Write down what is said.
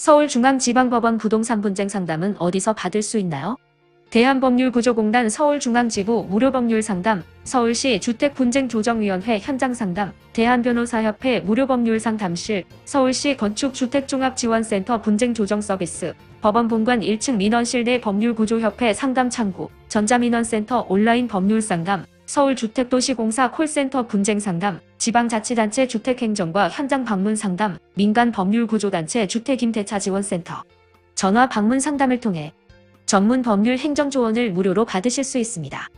서울중앙지방법원 부동산 분쟁 상담은 어디서 받을 수 있나요? 대한법률구조공단 서울중앙지부 무료법률 상담, 서울시 주택분쟁조정위원회 현장 상담, 대한변호사협회 무료법률 상담실, 서울시 건축주택종합지원센터 분쟁조정 서비스, 법원 본관 1층 민원실 내 법률구조협회 상담 창구, 전자민원센터 온라인 법률 상담, 서울주택도시공사 콜센터 분쟁 상담, 지방자치단체 주택행정과 현장 방문 상담, 민간 법률구조단체 주택임대차 지원센터. 전화 방문 상담을 통해 전문 법률 행정 조언을 무료로 받으실 수 있습니다.